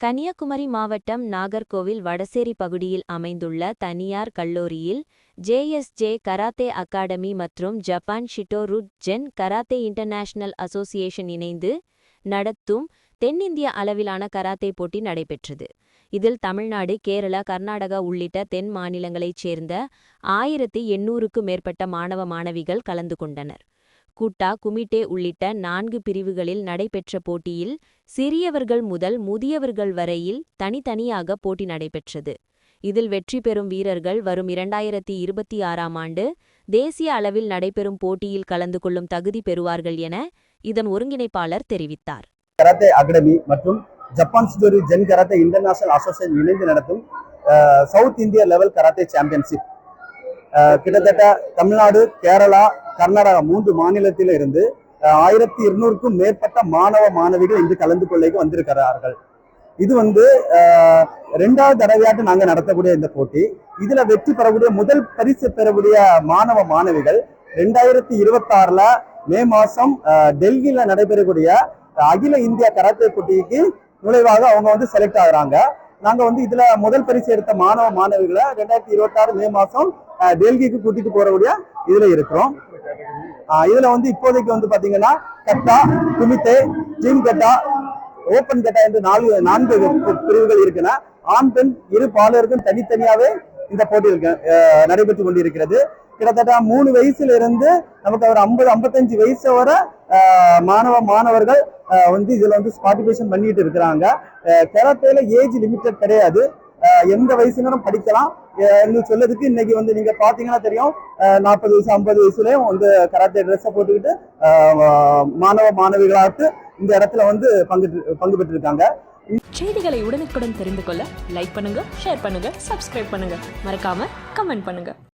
கன்னியாகுமரி மாவட்டம் நாகர்கோவில் வடசேரி பகுதியில் அமைந்துள்ள தனியார் கல்லூரியில் ஜேஎஸ்ஜே கராத்தே அகாடமி மற்றும் Japan Shitoryu Zen karate international association இணைந்து நடத்தும் தென்னிந்திய அளவிலான கராத்தே போட்டி நடைபெற்றது. இதில் தமிழ்நாடு கேரளா கர்நாடகா உள்ளிட்ட தென் மாநிலங்களைச் சேர்ந்த ஆயிரத்தி எண்ணூறுக்கும் மேற்பட்ட மாணவ மாணவிகள் கலந்து கொண்டனர். கூட்டா குமிட்டே உள்ளிட்ட நான்கு பிரிவுகளில் நடைபெற்ற போட்டியில் சிறியவர்கள் முதல் முதியவர்கள் வரையில் தனித்தனியாக போட்டி நடைபெற்றது. இதில் வெற்றி பெறும் வீரர்கள் வரும் இரண்டாயிரத்தி இருபத்தி ஆறாம் ஆண்டு தேசிய அளவில் நடைபெறும் போட்டியில் கலந்து கொள்ளும் தகுதி பெறுவார்கள் என இதன் ஒருங்கிணைப்பாளர் தெரிவித்தார். கராத்தே அகாடமி மற்றும் ஜப்பான் ஸ்டோரி ஜென் கராத்தே இன்டர்நேஷனல் அசோசியேஷன் இணைந்து நடத்தும் சவுத் இந்திய லெவல் கராத்தே சாம்பியன்ஷிப் கிட்டத்தட்ட தமிழ்நாடு கேரளா கர்நாடகா மூன்று மாநிலத்தில இருந்து ஆயிரத்தி இருநூறுக்கும் மேற்பட்ட மாணவ மாணவிகள் இங்கு கலந்து கொள்ளைக்கு வந்திருக்கிறார்கள். இது வந்து ரெண்டாவது தடவையாட்டு நாங்க நடத்தக்கூடிய இந்த போட்டி. இதுல வெற்றி பெறக்கூடிய முதல் பரிசு பெறக்கூடிய மாணவ மாணவிகள் ரெண்டாயிரத்தி இருபத்தி ஆறுல மே மாசம் டெல்லியில நடைபெறக்கூடிய அகில இந்திய கராத்தே போட்டிக்கு நுழைவாக அவங்க வந்து செலக்ட் ஆகுறாங்க. நாங்க வந்து இதுல முதல் பரிசு எடுத்த மாணவ மாணவிகளை ரெண்டாயிரத்தி இருபத்தி ஆறு மே மாசம் டெல்லிக்கு கூட்டிட்டு போறக்கூடிய இதுல இருக்கிறோம். இதுல வந்து இப்போதைக்கு வந்து பாத்தீங்கன்னா கட்டா குமித்தே டீம் கட்டா ஓபன் கட்டா என்று நாலு நான்கு பிரிவுகள் இருக்குன்னா ஆண் பெண் இரு பாலருக்கும் தனித்தனியாவே இந்த போட்டி இருக்கு அஹ், நடைபெற்று கொண்டிருக்கிறது. கிட்டத்தட்ட மூணு வயசுல இருந்து நமக்கு ஒரு ஐம்பது ஐம்பத்தஞ்சு வயசு வரை மாணவ மாணவர்கள் அஹ், வந்து இதுல வந்து பார்ட்டிசிபேஷன் பண்ணிட்டு இருக்கிறாங்க. கராத்தேல ஏஜ் லிமிட்டட் கிடையாது. எந்த வயசுனரும் படிக்கலாம். சொல்லதுக்கு இன்னைக்கு வந்து நீங்க பாத்தீங்கன்னா தெரியும் நாற்பது வயசு ஐம்பது வயசுலயும் வந்து கராத்தே ட்ரெஸ்ஸை போட்டுக்கிட்டு மாணவ மாணவிகளாட்டு இந்த இடத்துல வந்து பங்கு பங்கு பெற்றிருக்காங்க. செய்திகளை உடனுக்குடன் தெரிந்து கொள்ள லைக் பண்ணுங்க ஷேர் பண்ணுங்க சப்ஸ்கிரைப் பண்ணுங்க. மறக்காம கமெண்ட் பண்ணுங்க.